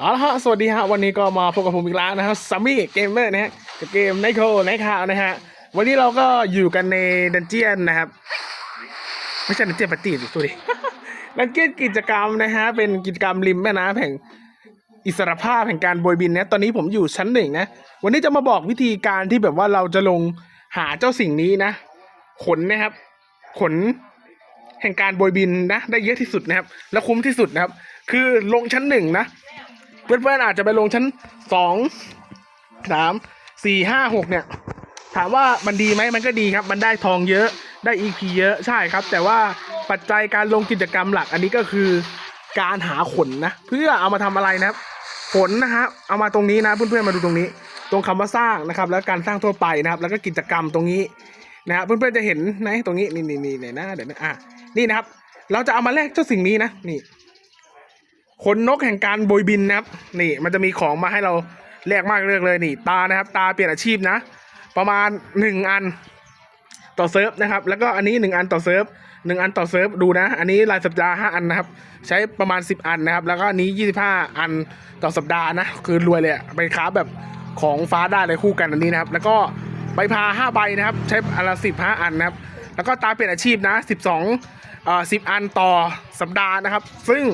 เอาละฮะสวัสดีฮะวันนี้ก็มาพบกับผมอีกแล้วนะครับซัมมี่เกมเมอร์นะฮะกับเกมไนโคไนคาวนะฮะวันนี้เราก็อยู่กันในดันเจียนนะครับ ไม่ใช่ดันเจียนปฏิสิตัวดิดันเจียนกิจกรรมนะฮะเป็นกิจกรรมริมแม่น้ำแห่งอิสรภาพแห่งการโบยบินนะตอนนี้ผมอยู่ชั้นหนึ่งนะวันนี้จะมาบอกวิธีการที่แบบว่าเราจะลงหาเจ้าสิ่งนี้นะ ขนนะครับ ขนแห่งการโบยบินนะ ได้เยอะที่สุดนะครับ และคุ้มที่สุดนะครับ คือลงชั้นหนึ่งนะ เพื่อนๆอาจจะไปลงชั้นสองสามสี่ห้าหกเนี่ย ถามว่ามันดีไหมมันก็ดีครับ มันได้ทองเยอะได้ EP เยอะใช่ครับ แต่ว่าปัจจัยการลงกิจกรรมหลัก อันนี้ก็คือการหาขนนะ เพื่อเอามาทำอะไรนะครับ ขนนะครับเอามาตรงนี้นะเพื่อนๆมาดูตรงนี้ ตรงคำว่าสร้างนะครับ แล้วการสร้างทั่วไปนะครับ แล้วก็กิจกรรมตรงนี้นะครับเพื่อนๆจะเห็นไหนตรงนี้นี่นี่นี่เนี่ยนะเดี๋ยวนะอะนี่นะครับ เราจะเอามาแลกเจ้าสิ่งนี้นะนี่ ขนนกแห่งการโบยบินนะครับ นี่มันจะมีของมาให้เราแลกมากเลือกเลยนี่ ตานะครับ ตาเปลี่ยนอาชีพนะ ประมาณหนึ่งอันต่อเซิร์ฟนะครับ แล้วก็อันนี้หนึ่งอันต่อเซิร์ฟหนึ่งอันต่อเซิร์ฟดูนะ อันนี้รายสัปดาห์ห้าอันนะครับ ใช้ประมาณสิบอันนะครับ แล้วก็อันนี้ยี่สิบห้าอันต่อสัปดาห์นะ คือรวยเลยไปค้าแบบของฟ้าได้เลยคู่กันอันนี้นะครับ แล้วก็ใบพาห้าใบนะครับ ใช้อันละสิบห้าอันนะครับ แล้วก็ตาเปลี่ยนอาชีพนะสิบสองเอ่อสิบอันต่อสัปดาห์นะครับ ซึ่ง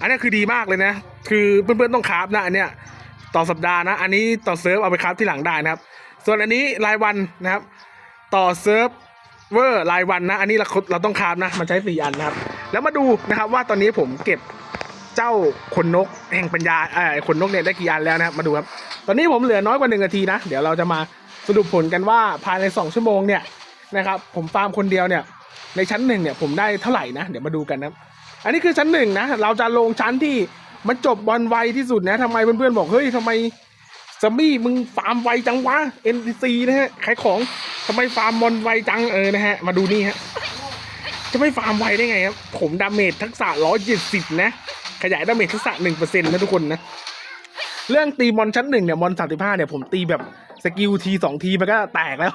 อันนี้คือดีมากเลยนะ คือเพื่อนๆต้องคราฟนะอันเนี้ยต่อสัปดาห์นะ อันนี้ต่อเซิร์ฟเอาไปคราฟที่หลังได้นะครับ ส่วนอันนี้รายวันนะครับ ต่อเซิร์ฟเวอร์รายวันนะ อันนี้เราเราต้องคราฟนะ มันใช้สี่อันนะครับ แล้วมาดูนะครับว่าตอนนี้ผมเก็บเจ้าขนนกแห่งปัญญาเอ่อขนนกเนี่ยได้กี่อันแล้วนะครับ มาดูครับ ตอนนี้ผมเหลือน้อยกว่าหนึ่งนาทีนะ เดี๋ยวเราจะมาสรุปผลกันว่าภายในสองชั่วโมงเนี่ยนะครับ ผมฟาร์มคนเดียวเนี่ย ในชั้นหนึ่งเนี่ยผมได้เท่าไหร่นะ เดี๋ยวมาดูกันนะอันนี้คือชั้นหนึ่งนะ เราจะลงชั้นที่มันจบบอลไวที่สุดนะทำไมเพื่อนๆบอกเฮ้ยทำไมซัมมี่มึงฟาร์มไวจังวะ NPC นะฮะขายของทำไมฟาร์มบอลไวจังเออนะฮะมาดูนี่ฮะจะไม่ฟาร์มไวได้ไงครับผมดาเมจทักษะร้อยเจ็ดสิบนะ ขยายดาเมจทักษะหนึ่งเปอร์เซ็นต์นะทุกคนนะ เรื่องตีมอนชั้นหนึ่งเนี่ยมอนสามสิบห้าเนี่ยผมตีแบบสกิลทีสองทีมันก็แตกแล้ว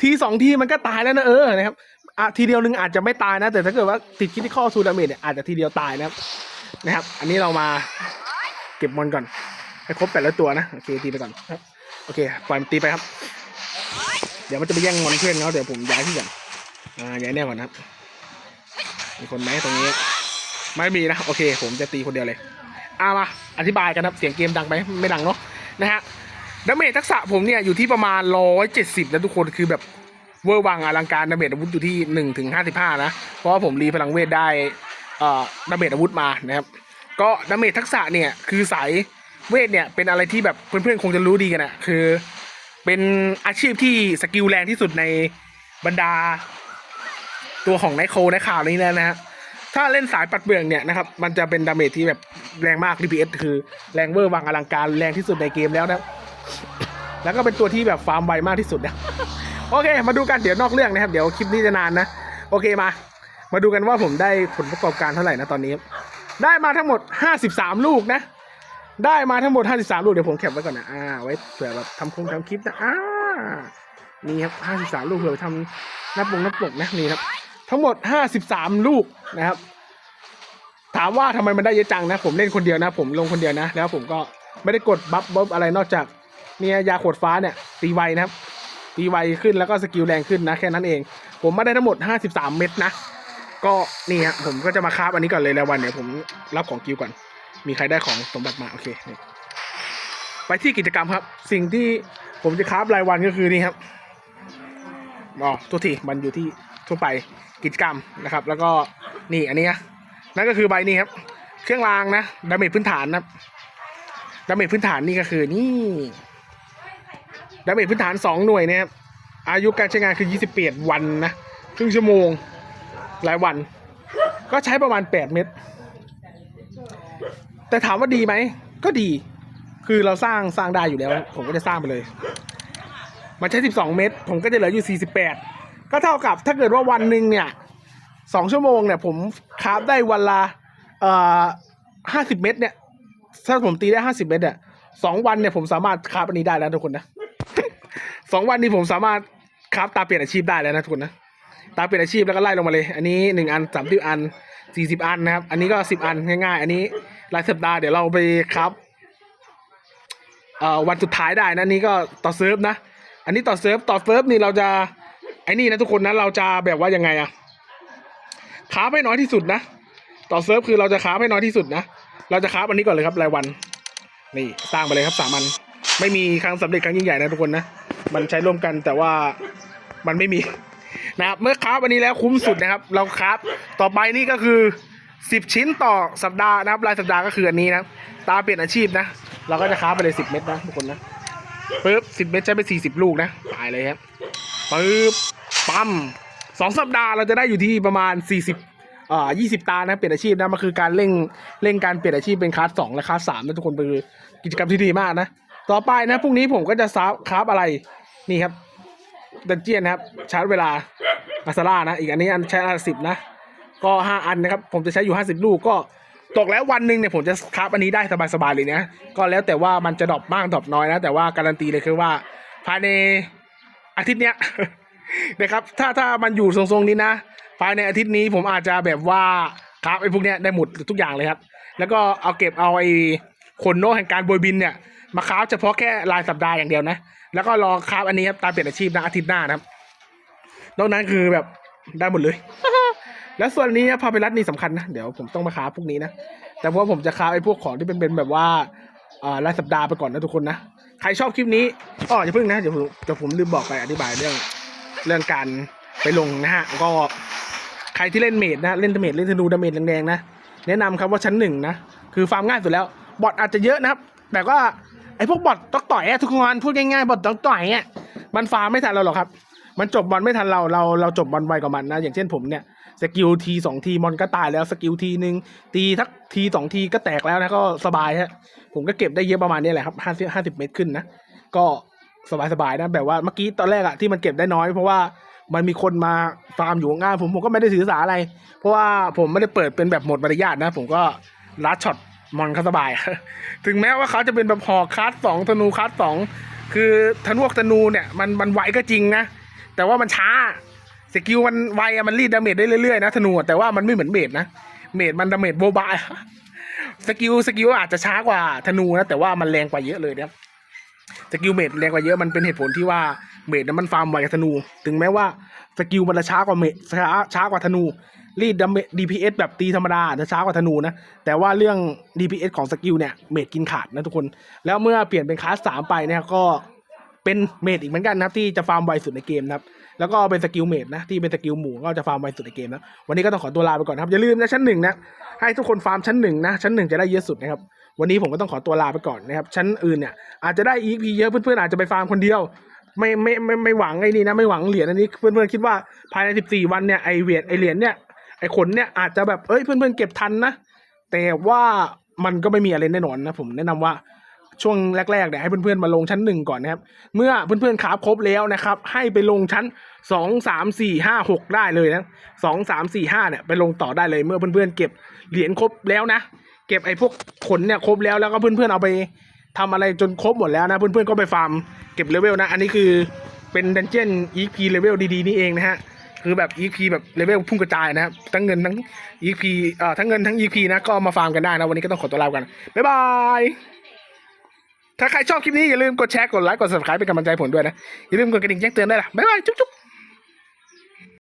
ทีสองทีมันก็ตายแล้วนะเออนะครับ อะทีเดียวหนึ่งอาจจะไม่ตายนะ แต่ถ้าเกิดว่าติดคิดที่ข้อซูดาเมจเนี่ยอาจจะทีเดียวตายนะครับ นะครับ อันนี้เรามาเก็บมอนก่อน ให้ครบแปดล้วตัวนะโอเคตีไปก่อนครับโอเคปล่อยมันตีไปครับ เดี๋ยวมันจะไปแย่งมอนเพื่อนเขาเดี๋ยวผมย้ายที่ก่อนอ่าย้ายแน่ก่อนนะครับมีคนไหมตรงนี้ ไม่มีนะโอเค ผมจะตีคนเดียวเลยอามาอธิบายกันครับเสียงเกมดังไหมไม่ดังเนาะนะฮะดาเมจทักษะผมเนี่ยอยู่ที่ประมาณร้อยเจ็ดสิบนะทุกคนคือแบบ เวอร์วังอลังการดาเมจอาวุธอยู่ที่หนึ่งถึงห้าสิบห้านะ เพราะว่าผมรีพลังเวทได้เอ่อดาเมจอาวุธมานะครับ ก็ดาเมจทักษะเนี่ยคือสายเวทเนี่ยเป็นอะไรที่แบบเพื่อนๆคงจะรู้ดีกันอะคือ เป็นอาชีพที่สกิลแรงที่สุดในบรรดา ตัวของไนโคในข่าวนี้แนะฮะถ้าเล่นสายปัดเบืองเนี่ยนะครับ มันจะเป็นดาเมจที่แบบแรงมาก DPS คือแรงเวอร์วังอลังการแรงที่สุดในเกมแล้วนะ แล้วก็เป็นตัวที่แบบฟาร์มไวมากที่สุดนะ โอเค มาดูกันเดี๋ยวนอกเรื่องนะครับ เดี๋ยวคลิปนี้จะนานนะ โอเคมา มาดูกันว่าผมได้ผลประกอบการเท่าไหร่นะตอนนี้ ได้มาทั้งหมด 53 ลูกนะ ได้มาทั้งหมด 53 ลูก เดี๋ยวผมแคปไว้ก่อนนะ อ่า ไว้เผื่อแบบทำคงทำคลิปนะ อ่า นี่ครับ 53 ลูกเผื่อทำนับวงนับปกนะ นี่ครับ ทั้งหมด 53 ลูกนะครับ ถามว่าทำไมมันได้เยอะจังนะ ผมเล่นคนเดียวนะ ผมลงคนเดียวนะ แล้วผมก็ไม่ได้กดบัฟบัฟอะไรนอกจากเนี่ยยาขวดฟ้าเนี่ยตีไวนะครับ ตีไวขึ้นแล้วก็สกิลแรงขึ้นนะแค่นั้นเอง ผมมาได้ทั้งหมด 53 เม็ดนะ ก็นี่ฮะผมก็จะมาคราฟอันนี้ก่อนเลยแล้ววันเดี๋ยผมรับของกิวก่อน มีใครได้ของสมบัติมาโอเคไปที่กิจกรรมครับ สิ่งที่ผมจะคราฟรายวันก็คือนี่ครับอ๋อตัวทีมันอยู่ที่ทั่วไปกิจกรรมนะครับ แล้วก็นี่อันนี้นะนั่นก็คือใบนี้ครับ เครื่องรางนะดาเมจพื้นฐานนะครับดาเมจพื้นฐานนี่ก็คือนี่ ดาเมจพื้นฐานสองหน่วยนะครับอายุการใช้งานคือ 28 วันนะครึ่งชั่วโมงรายวัน ก็ใช้ประมาณ 8 เม็ดแต่ถามว่าดีไหม ก็ดี คือเราสร้างสร้างได้อยู่แล้ว ผมก็จะสร้างไปเลย มันใช้ 12 เม็ดผมก็จะเหลืออยู่ 48 ก็เท่ากับถ้าเกิดว่าวันหนึ่งเนี่ยสองชั่วโมงเนี่ยผมคราฟได้วันละเอ่อห้าสิบเม็ดเนี่ย ถ้าผมตีได้ห้าสิบเม็ดเนี่ยสองวันเนี่ยผมสามารถคราฟอันนี้ได้แล้วทุกคนนะ สองวันนี้ผมสามารถคราฟตาเปลี่ยนอาชีพได้แล้วนะทุกคนนะตาเป็นอาชีพแล้วก็ไล่ลงมาเลย อันนี้หนึ่งอันสามสิบอันสี่สิบอันนะครับ อันนี้ก็สิบอันง่ายๆ อันนี้รายสัปดาห์เดี๋ยวเราไปครับเอ่อวันสุดท้ายได้นะนี่ก็ต่อเซิร์ฟนะ อันนี้ต่อเซิร์ฟต่อเซิร์ฟนี่เราจะไอ้นี่นะทุกคนนะเราจะแบบว่ายังไงอะค้าให้น้อยที่สุดนะ ต่อเซิร์ฟคือเราจะค้าให้น้อยที่สุดนะ เราจะค้าอันนี้ก่อนเลยครับรายวัน นี่สร้างไปเลยครับสามอัน ไม่มีครั้งสำเร็จครั้งยิ่งใหญ่นะทุกคนนะ มันใช้ร่วมกันแต่ว่ามันไม่มีนะครับเมื่อคราฟอันนี้แล้วคุ้มสุดนะครับ เราคราฟต่อไปนี่ก็คือ 10 ชิ้นต่อสัปดาห์นะครับรายสัปดาห์ก็คืออันนี้นะตาเปลี่ยนอาชีพนะ เราก็จะคราฟไปเลย10 เม็ดนะทุกคนนะปึ๊บ10 เม็ดใช้ไป 40 ลูกนะตายเลยครับปึ๊บปั๊มสองสัปดาห์เราจะได้อยู่ที่ประมาณ 40อ่า20 ตานะเปลี่ยนอาชีพนะมันคือการเร่งเร่งการเปลี่ยนอาชีพเป็นคลาสสองและคลาสสามนะทุกคนเป็นกิจกรรมที่ดีมากนะต่อไปนะพรุ่งนี้ผมก็จะซาฟคราฟอะไร นี่ครับดันเจียนนะครับชาร์จเวลาอาซาร่านะ อีกอันนี้อันใช้อันสิบนะ ก็ห้าอันนะครับ ผมจะใช้อยู่ห้าสิบลูกก็ตกแล้ววันหนึ่งเนี่ยผมจะคราฟอันนี้ได้สบายๆเลยนะก็แล้วแต่ว่ามันจะดรอปมากดรอปน้อยนะ แต่ว่าการันตีเลยคือว่าภายในอาทิตย์เนี้ยนะครับถ้าถ้ามันอยู่ทรงๆนี้นะ ภายในอาทิตย์นี้ผมอาจจะแบบว่าคราฟไอ้พวกเนี้ยได้หมดทุกอย่างเลยครับ แล้วก็เอาเก็บเอาไอ้ขนโนแห่งการโบยบินเนี่ยมาคราฟเฉพาะแค่รายสัปดาห์อย่างเดียวนะ แล้วก็รอคราฟอันนี้ครับตามเปลี่ยนอาชีพนะอาทิตย์หน้านะครับนอกนั้นคือแบบได้หมดเลย แล้วส่วนนี้พาไปรัดนี่สำคัญนะ เดี๋ยวผมต้องมาคราฟพวกนี้นะ แต่ว่าผมจะคราฟไอ้พวกของที่เป็นเป็นแบบว่าอ่ารายสัปดาห์ไปก่อนนะทุกคนนะ ใครชอบคลิปนี้อ๋ออย่าเพิ่งนะเดี๋ยวผมเดี๋ยวผมลืมบอกไปอธิบายเรื่องเรื่องการไปลงนะฮะก็ใครที่เล่นเมดนะเล่นเมดเล่นธนูดาเมจแรงๆนะแนะนำครับว่าชั้นหนึ่งนะคือฟาร์มง่ายสุดแล้วบอทอาจจะเยอะนะครับ แต่ก็ ไอ้พวกบอทต้องต่อยอะทุกคนพูดง่ายๆบอทต้องต่อยอะมันฟาร์มไม่ทันเราหรอกครับ มันจบบอลไม่ทันเราเราเราจบบอลไวกว่ามันนะ อย่างเช่นผมเนี่ยสกิลทีสองทีมอนก็ตายแล้วสกิลทีหนึ่งตีทักทีสองทีก็แตกแล้วนะก็สบายฮะผมก็เก็บได้เยอะประมาณนี้แหละครับห้าสิบห้าสิบเมตรขึ้นนะก็สบายสบายๆนะแบบว่าเมื่อกี้ตอนแรกอะที่มันเก็บได้น้อยเพราะว่ามันมีคนมาฟาร์มอยู่ง่ายผมผมก็ไม่ได้ถือสาอะไร เพราะว่าผมไม่ได้เปิดเป็นแบบหมดมารยาทนะ ผมก็ลัดช็อต มอนเขาสบาย ถึงแม้ว่าเขาจะเป็นแบบหอกคัสสองธนูคัสสองคือธนูธนูเนี่ยมันมันไวก็จริงนะ แต่ว่ามันช้าสกิลมันไวมันรีดดาเมจได้เรื่อยๆนะธนูแต่ว่ามันไม่เหมือนเมดนะเมดมันดาเมจโบบายสกิลสกิลอาจจะช้ากว่าธนูนะแต่ว่ามันแรงกว่าเยอะเลยนะครับสกิลเมดแรงกว่าเยอะมันเป็นเหตุผลที่ว่าเมดนั้นมันฟาร์มไวกว่าธนู ถึงแม้ว่าสกิลมันจะช้ากว่าเมดช้าช้ากว่าธนู รีดดาเมจ DPS แบบตีธรรมดาจะช้ากว่าธนูนะ แต่ว่าเรื่อง DPS ของสกิลเนี่ยเมดกินขาดนะทุกคน แล้วเมื่อเปลี่ยนเป็นคลาสสามไปเนี่ยก็เป็นเมดอีกเหมือนกันนะครับที่จะฟาร์มไวสุดในเกมนะครับ แล้วก็เป็นสกิลเมดนะที่เป็นสกิลหมู่ก็จะฟาร์มไวสุดในเกมนะ วันนี้ก็ต้องขอตัวลาไปก่อนนะครับอย่าลืมนะชั้นหนึ่งนะให้ทุกคนฟาร์มชั้นหนึ่งนะชั้นหนึ่งจะได้เยอะสุดนะครับวันนี้ผมก็ต้องขอตัวลาไปก่อนนะครับชั้นอื่นเนี่ยอาจจะได้ EP เยอะเพื่อนๆอาจจะไปฟาร์มคนเดียวไม่ไม่ไม่ไม่หวังไอ้นี่นะไม่หวังเหรียญอันนี้เพื่อนๆคิดว่าภายใน 14 วันเนี่ยไอเหรียญไอเหรียญเนี่ย ไอ้ขนเนี่ยอาจจะแบบเอ้ยเพื่อนๆเก็บทันนะแต่ว่ามันก็ไม่มีอะไรแน่นอนนะผมแนะนำว่าช่วงแรกๆเนี่ยให้เพื่อนๆมาลงชั้นหนึ่งก่อนนะครับ เมื่อเพื่อนๆขาครบแล้วนะครับ ให้ไปลงชั้นสองสามสี่ห้าหกได้เลยนะสองสามสี่ห้าเนี่ยไปลงต่อได้เลยเมื่อเพื่อนๆเก็บเหรียญครบแล้วนะ เก็บไอ้พวกขนเนี่ยครบแล้วแล้วก็เพื่อนๆเอาไปทำอะไรจนครบหมดแล้วนะ เพื่อนๆก็ไปฟาร์มเก็บเลเวลนะ อันนี้คือเป็นดันเจี้ยน EP เลเวลดีๆนี่เองนะฮะ คือแบบ EP แบบเลเวลพุ่งกระจายนะครับทั้งเงินทั้ง EP เอ่อทั้งเงินทั้ง EP นะก็มาฟาร์มกันได้นะวันนี้ก็ต้องขอตัวลาไปกันบ๊ายบายถ้าใครชอบคลิปนี้อย่าลืมกดแชร์กดไลค์กด subscribe เป็นกำลังใจผมด้วยนะอย่าลืมกดกระดิ่งแจ้งเตือนด้วยล่ะบ๊ายบายจุ๊บ